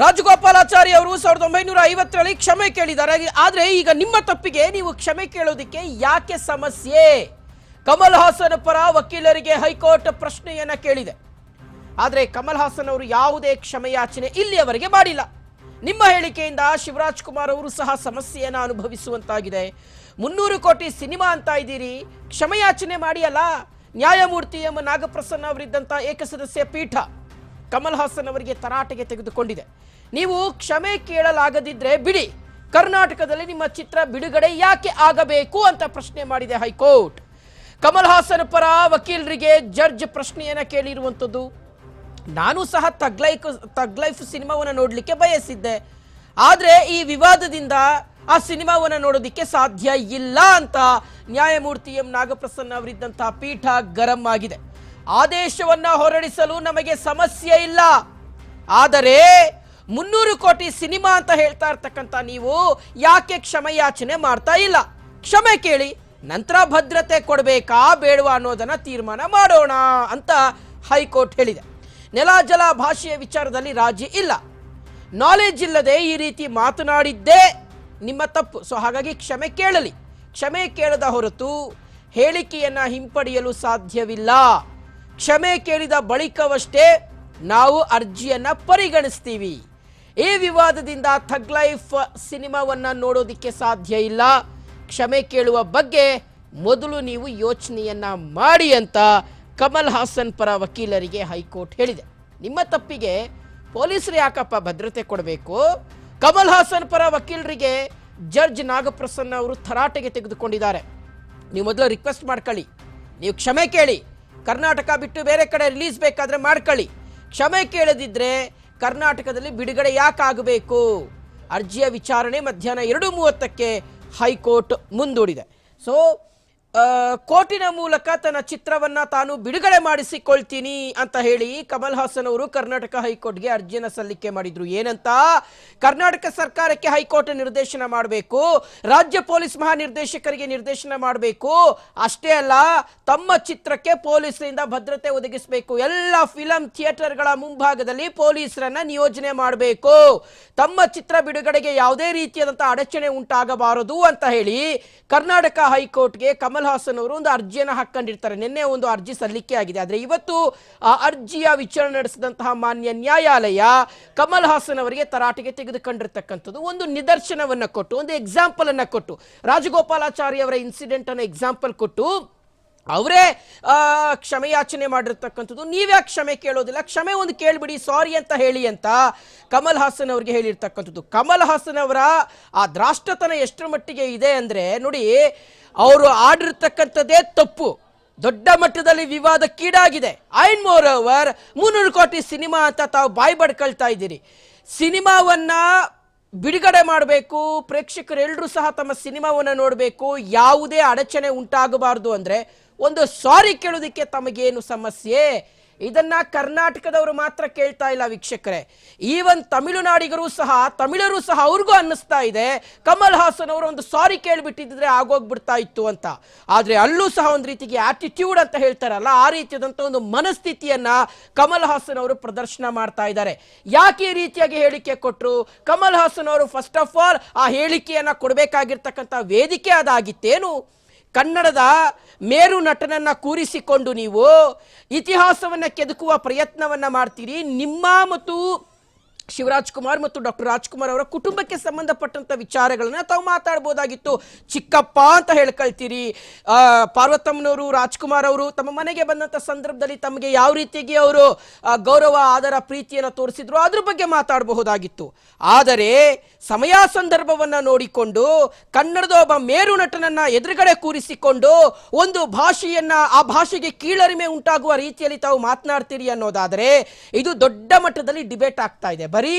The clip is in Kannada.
ರಾಜಗೋಪಾಲಾಚಾರಿ ಅವರು ಸಾವಿರದ ಒಂಬೈನೂರ ಐವತ್ತರಲ್ಲಿ ಕ್ಷಮೆ ಕೇಳಿದ್ದಾರೆ. ಆದರೆ ಈಗ ನಿಮ್ಮ ತಪ್ಪಿಗೆ ನೀವು ಕ್ಷಮೆ ಕೇಳೋದಕ್ಕೆ ಯಾಕೆ ಸಮಸ್ಯೆ? ಕಮಲ್ ಹಾಸನ್ ಪರ ವಕೀಲರಿಗೆ ಹೈಕೋರ್ಟ್ ಪ್ರಶ್ನೆಯನ್ನ ಕೇಳಿದೆ. ಆದರೆ ಕಮಲ್ ಹಾಸನ್ ಅವರು ಯಾವುದೇ ಕ್ಷಮೆಯಾಚನೆ ಇಲ್ಲಿಯವರೆಗೆ ಮಾಡಿಲ್ಲ. ನಿಮ್ಮ ಹೇಳಿಕೆಯಿಂದ ಶಿವರಾಜ್ ಕುಮಾರ್ ಅವರು ಸಹ ಸಮಸ್ಯೆಯನ್ನು ಅನುಭವಿಸುವಂತಾಗಿದೆ. ಮುನ್ನೂರು ಕೋಟಿ ಸಿನಿಮಾ ಅಂತ ಇದ್ದೀರಿ. ಕ್ಷಮೆಯಾಚನೆ ಮಾಡಿ ಅಲ್ಲ ನ್ಯಾಯಮೂರ್ತಿ ಎಂ ನಾಗಪ್ರಸನ್ನ ಅವರಿದ್ದಂಥ ಏಕಸದಸ್ಯ ಪೀಠ. ಕಮಲ್ ಹಾಸನ್ ಅವರಿಗೆ ತರಾಟೆಗೆ ತೆಗೆದುಕೊಂಡಿದೆ. ನೀವು ಕ್ಷಮೆ ಕೇಳಲಾಗದಿದ್ರೆ ಬಿಡಿ. ಕರ್ನಾಟಕದಲ್ಲಿ ನಿಮ್ಮ ಚಿತ್ರ ಬಿಡುಗಡೆ ಯಾಕೆ ಆಗಬೇಕು ಅಂತ ಪ್ರಶ್ನೆ ಮಾಡಿದೆ ಹೈಕೋರ್ಟ್. ಕಮಲ್ ಹಾಸನ್ ಪರ ವಕೀಲರಿಗೆ ಜಡ್ಜ್ ಪ್ರಶ್ನೆಯನ್ನು ಕೇಳಿರುವಂಥದ್ದು ನಾನು ಸಹ ತಗ್ಲೈಫ್ ತಗ್ಲೈಫ್ ಸಿನಿಮಾವನ್ನು ನೋಡಲಿಕ್ಕೆ ಬಯಸಿದ್ದೆ. ಆದರೆ ಈ ವಿವಾದದಿಂದ ಆ ಸಿನಿಮಾವನ್ನು ನೋಡೋದಕ್ಕೆ ಸಾಧ್ಯ ಇಲ್ಲ ಅಂತ ನ್ಯಾಯಮೂರ್ತಿ ಎಂ ನಾಗಪ್ರಸನ್ನ ಅವರಿದ್ದಂತಹ ಪೀಠ ಗರಂ ಆಗಿದೆ. ಆದೇಶವನ್ನ ಹೊರಡಿಸಲು ನಮಗೆ ಸಮಸ್ಯೆ ಇಲ್ಲ. ಆದರೆ ಮುನ್ನೂರು ಕೋಟಿ ಸಿನಿಮಾ ಅಂತ ಹೇಳ್ತಾ ಇರ್ತಕ್ಕಂಥ ನೀವು ಯಾಕೆ ಕ್ಷಮೆಯಾಚನೆ ಮಾಡ್ತಾ ಇಲ್ಲ? ಕ್ಷಮೆ ಕೇಳಿ, ನಂತರ ಭದ್ರತೆ ಕೊಡಬೇಕಾ ಬೇಡವಾ ಅನ್ನೋದನ್ನ ತೀರ್ಮಾನ ಮಾಡೋಣ ಅಂತ ಹೈಕೋರ್ಟ್ ಹೇಳಿದೆ. ನೆಲ ಜಲ ಭಾಷೆಯ ವಿಚಾರದಲ್ಲಿ ರಾಜಿ ಇಲ್ಲ. ನಾಲೆಜ್ ಇಲ್ಲದೆ ಈ ರೀತಿ ಮಾತನಾಡಿದ್ದೇ ನಿಮ್ಮ ತಪ್ಪು. ಸೊ ಹಾಗಾಗಿ ಕ್ಷಮೆ ಕೇಳಲಿ. ಕ್ಷಮೆ ಕೇಳದ ಹೊರತು ಹೇಳಿಕೆಯನ್ನು ಹಿಂಪಡೆಯಲು ಸಾಧ್ಯವಿಲ್ಲ. ಕ್ಷಮೆ ಕೇಳಿದ ಬಳಿಕವಷ್ಟೇ ನಾವು ಅರ್ಜಿಯನ್ನ ಪರಿಗಣಿಸ್ತೀವಿ. ಈ ವಿವಾದದಿಂದ ಥಗ್ ಲೈಫ್ ಸಿನಿಮಾವನ್ನ ನೋಡೋದಿಕ್ಕೆ ಸಾಧ್ಯ ಇಲ್ಲ. ಕ್ಷಮೆ ಕೇಳುವ ಬಗ್ಗೆ ಮೊದಲು ನೀವು ಯೋಚನೆಯನ್ನ ಮಾಡಿ ಅಂತ ಕಮಲ್ ಹಾಸನ್ ಪರ ವಕೀಲರಿಗೆ ಹೈಕೋರ್ಟ್ ಹೇಳಿದೆ. ನಿಮ್ಮ ತಪ್ಪಿಗೆ ಪೊಲೀಸರು ಯಾಕಪ್ಪ ಭದ್ರತೆ ಕೊಡಬೇಕು? ಕಮಲ್ ಹಾಸನ್ ಪರ ವಕೀಲರಿಗೆ ಜಡ್ಜ್ ನಾಗಪ್ರಸನ್ನ ಅವರು ತರಾಟೆಗೆ ತೆಗೆದುಕೊಂಡಿದ್ದಾರೆ. ನೀವು ಮೊದಲು ರಿಕ್ವೆಸ್ಟ್ ಮಾಡ್ಕೊಳ್ಳಿ. ನೀವು ಕ್ಷಮೆ ಕೇಳಿ. ಕರ್ನಾಟಕ ಬಿಟ್ಟು ಬೇರೆ ಕಡೆ ರಿಲೀಸ್ ಬೇಕಾದರೆ ಮಾಡ್ಕೊಳ್ಳಿ. ಕ್ಷಮೆ ಕೇಳದಿದ್ದರೆ ಕರ್ನಾಟಕದಲ್ಲಿ ಬಿಡುಗಡೆ ಯಾಕಾಗಬೇಕು ಅರ್ಜಿಯ ವಿಚಾರಣೆ ಮಧ್ಯಾಹ್ನ ಎರಡು ಮೂವತ್ತಕ್ಕೆ ಹೈಕೋರ್ಟ್ ಮುಂದೂಡಿದೆ. ಸೊ ಆ, ಕೋರ್ಟಿನ ಮೂಲಕ ತನ್ನ ಚಿತ್ರವನ್ನ ತಾನು ಬಿಡುಗಡೆ ಮಾಡಿಸಿಕೊಳ್ತೀನಿ ಅಂತ ಹೇಳಿ ಕಮಲ್ ಹಾಸನ್ ಅವರು ಕರ್ನಾಟಕ ಹೈಕೋರ್ಟ್ಗೆ ಅರ್ಜಿಯನ್ನು ಸಲ್ಲಿಕೆ ಮಾಡಿದ್ರು. ಏನಂತ? ಕರ್ನಾಟಕ ಸರ್ಕಾರಕ್ಕೆ ಹೈಕೋರ್ಟ್ ನಿರ್ದೇಶನ ಮಾಡಬೇಕು ರಾಜ್ಯ ಪೊಲೀಸ್ ಮಹಾನಿರ್ದೇಶಕರಿಗೆ ನಿರ್ದೇಶನ ಮಾಡಬೇಕು. ಅಷ್ಟೇ ಅಲ್ಲ ತಮ್ಮ ಚಿತ್ರಕ್ಕೆ ಪೊಲೀಸರಿಂದ ಭದ್ರತೆ ಒದಗಿಸಬೇಕು. ಎಲ್ಲ ಫಿಲಂ ಥಿಯೇಟರ್ಗಳ ಮುಂಭಾಗದಲ್ಲಿ ಪೊಲೀಸರನ್ನ ನಿಯೋಜನೆ ಮಾಡಬೇಕು. ತಮ್ಮ ಚಿತ್ರ ಬಿಡುಗಡೆಗೆ ಯಾವುದೇ ರೀತಿಯಾದಂತಹ ಅಡಚಣೆ ಉಂಟಾಗಬಾರದು ಅಂತ ಹೇಳಿ ಕರ್ನಾಟಕ ಹೈಕೋರ್ಟ್ಗೆ ಕಮಲ್ ಹಾಸನ್ ಅವರು ಒಂದು ಅರ್ಜಿಯನ್ನು ಹಾಕೊಂಡಿರ್ತಾರೆ. ನಿನ್ನೆ ಒಂದು ಅರ್ಜಿ ಸಲ್ಲಿಕೆ ಆಗಿದೆ. ಆದರೆ ಇವತ್ತು, ಆ, ಅರ್ಜಿಯ ವಿಚಾರಣೆ ನಡೆಸಿದಂತಹ ಮಾನ್ಯ ನ್ಯಾಯಾಲಯ ಕಮಲ್ ಹಾಸನ್ ಅವರಿಗೆ ತರಾಟೆಗೆ ತೆಗೆದುಕೊಂಡಿರ್ತಕ್ಕಂಥದ್ದು. ಒಂದು ನಿದರ್ಶನವನ್ನ ಕೊಟ್ಟು, ಒಂದು ಎಕ್ಸಾಂಪಲ್ ಅನ್ನ ಕೊಟ್ಟು ರಾಜಗೋಪಾಲಾಚಾರಿ ಅವರ ಇನ್ಸಿಡೆಂಟ್ ಅನ್ನ ಎಕ್ಸಾಂಪಲ್ ಕೊಟ್ಟು ಅವರೇ ಕ್ಷಮೆಯಾಚನೆ ಮಾಡಿರ್ತಕ್ಕಂಥದ್ದು. ನೀವ್ಯಾಕೆ ಕ್ಷಮೆ ಕೇಳೋದಿಲ್ಲ? ಕ್ಷಮೆ ಒಂದು ಕೇಳಿಬಿಡಿ, ಸಾರಿ ಅಂತ ಹೇಳಿ ಅಂತ ಕಮಲ್ ಹಾಸನ್ ಅವ್ರಿಗೆ ಹೇಳಿರ್ತಕ್ಕಂಥದ್ದು. ಕಮಲ್ ಹಾಸನ್ ಅವರ ಆ ದ್ರಾಷ್ಟತನ ಎಷ್ಟರ ಮಟ್ಟಿಗೆ ಇದೆ ಅಂದರೆ, ನೋಡಿ, ಅವರು ಆಡಿರ್ತಕ್ಕಂಥದ್ದೇ ತಪ್ಪು. ದೊಡ್ಡ ಮಟ್ಟದಲ್ಲಿ ವಿವಾದಕ್ಕೀಡಾಗಿದೆ ಐನ್ ಮೋರ್ ಓವರ್ ಮುನ್ನೂರು ಕೋಟಿ ಸಿನಿಮಾ ಅಂತ ತಾವು ಬಾಯಿ ಬಡ್ಕೊಳ್ತಾ ಇದ್ದೀರಿ. ಸಿನಿಮಾವನ್ನ ಬಿಡುಗಡೆ ಮಾಡಬೇಕು ಪ್ರೇಕ್ಷಕರೆಲ್ಲರೂ ಸಹ ತಮ್ಮ ಸಿನಿಮಾವನ್ನು ನೋಡಬೇಕು, ಯಾವುದೇ ಅಡಚಣೆ ಉಂಟಾಗಬಾರ್ದು ಅಂದ್ರೆ ಒಂದು ಸಾರಿ ಕೇಳೋದಕ್ಕೆ ತಮಗೇನು ಸಮಸ್ಯೆ? ಇದನ್ನ ಕರ್ನಾಟಕದವರು ಮಾತ್ರ ಕೇಳ್ತಾ ಇಲ್ಲ ವೀಕ್ಷಕರೇ. ಈವನ್ ತಮಿಳುನಾಡಿಗರು ಸಹ, ತಮಿಳರು ಸಹ ಅವ್ರಿಗೂ ಅನ್ನಿಸ್ತಾ ಇದೆ. ಕಮಲ್ ಹಾಸನ್ ಅವರು ಒಂದು ಸಾರಿ ಕೇಳಿಬಿಟ್ಟಿದ್ರೆ ಆಗೋಗ್ಬಿಡ್ತಾ ಇತ್ತು ಅಂತ. ಆದ್ರೆ ಅಲ್ಲೂ ಸಹ ಒಂದು ರೀತಿಗೆ ಆಟಿಟ್ಯೂಡ್ ಅಂತ ಹೇಳ್ತಾರಲ್ಲ, ಆ ರೀತಿಯಾದಂಥ ಒಂದು ಮನಸ್ಥಿತಿಯನ್ನ ಕಮಲ್ ಹಾಸನ್ ಅವರು ಪ್ರದರ್ಶನ ಮಾಡ್ತಾ ಇದ್ದಾರೆ. ಯಾಕೆ ಈ ರೀತಿಯಾಗಿ ಹೇಳಿಕೆ ಕೊಟ್ಟರು ಕಮಲ್ ಹಾಸನ್ ಅವರು ಫಸ್ಟ್ ಆಫ್ ಆಲ್ ಆ ಹೇಳಿಕೆಯನ್ನು ಕೊಡಬೇಕಾಗಿರ್ತಕ್ಕಂಥ ವೇದಿಕೆ ಅದಾಗಿತ್ತೇನು? ಕನ್ನಡದ ಮೇರು ನಟನನ್ನ ಕೂರಿಸಿಕೊಂಡು ನೀವು ಇತಿಹಾಸವನ್ನ ಕೆದಕುವ ಪ್ರಯತ್ನವನ್ನ ಮಾಡ್ತೀರಿ. ನಿಮ್ಮ ಮತ್ತು ಶಿವರಾಜ್ ಕುಮಾರ್ ಮತ್ತು ಡಾಕ್ಟರ್ ರಾಜ್ಕುಮಾರ್ ಅವರ ಕುಟುಂಬಕ್ಕೆ ಸಂಬಂಧಪಟ್ಟಂತ ವಿಚಾರಗಳನ್ನ ತಾವು ಮಾತಾಡ್ಬೋದಾಗಿತ್ತು. ಚಿಕ್ಕಪ್ಪ ಅಂತ ಹೇಳ್ಕೊಳ್ತೀರಿ. ಪಾರ್ವತಮ್ಮನವರು, ರಾಜ್ಕುಮಾರ್ ಅವರು ತಮ್ಮ ಮನೆಗೆ ಬಂದಂತ ಸಂದರ್ಭದಲ್ಲಿ ತಮಗೆ ಯಾವ ರೀತಿಯಾಗಿ ಅವರು ಗೌರವ, ಆದರ, ಪ್ರೀತಿಯನ್ನು ತೋರಿಸಿದ್ರು ಅದ್ರ ಬಗ್ಗೆ ಮಾತಾಡಬಹುದಾಗಿತ್ತು. ಆದರೆ ಸಮಯ ಸಂದರ್ಭವನ್ನ ನೋಡಿಕೊಂಡು ಕನ್ನಡದ ಒಬ್ಬ ಮೇರು ನಟನನ್ನ ಎದುರುಗಡೆ ಕೂರಿಸಿಕೊಂಡು ಒಂದು ಭಾಷೆಯನ್ನ ಆ ಭಾಷೆಗೆ ಕೀಳರಿಮೆ ಉಂಟಾಗುವ ರೀತಿಯಲ್ಲಿ ತಾವು ಮಾತನಾಡ್ತೀರಿ ಅನ್ನೋದಾದರೆ ಇದು ದೊಡ್ಡ ಮಟ್ಟದಲ್ಲಿ ಡಿಬೇಟ್ ಆಗ್ತಾ ಇದೆ. ಬರೀ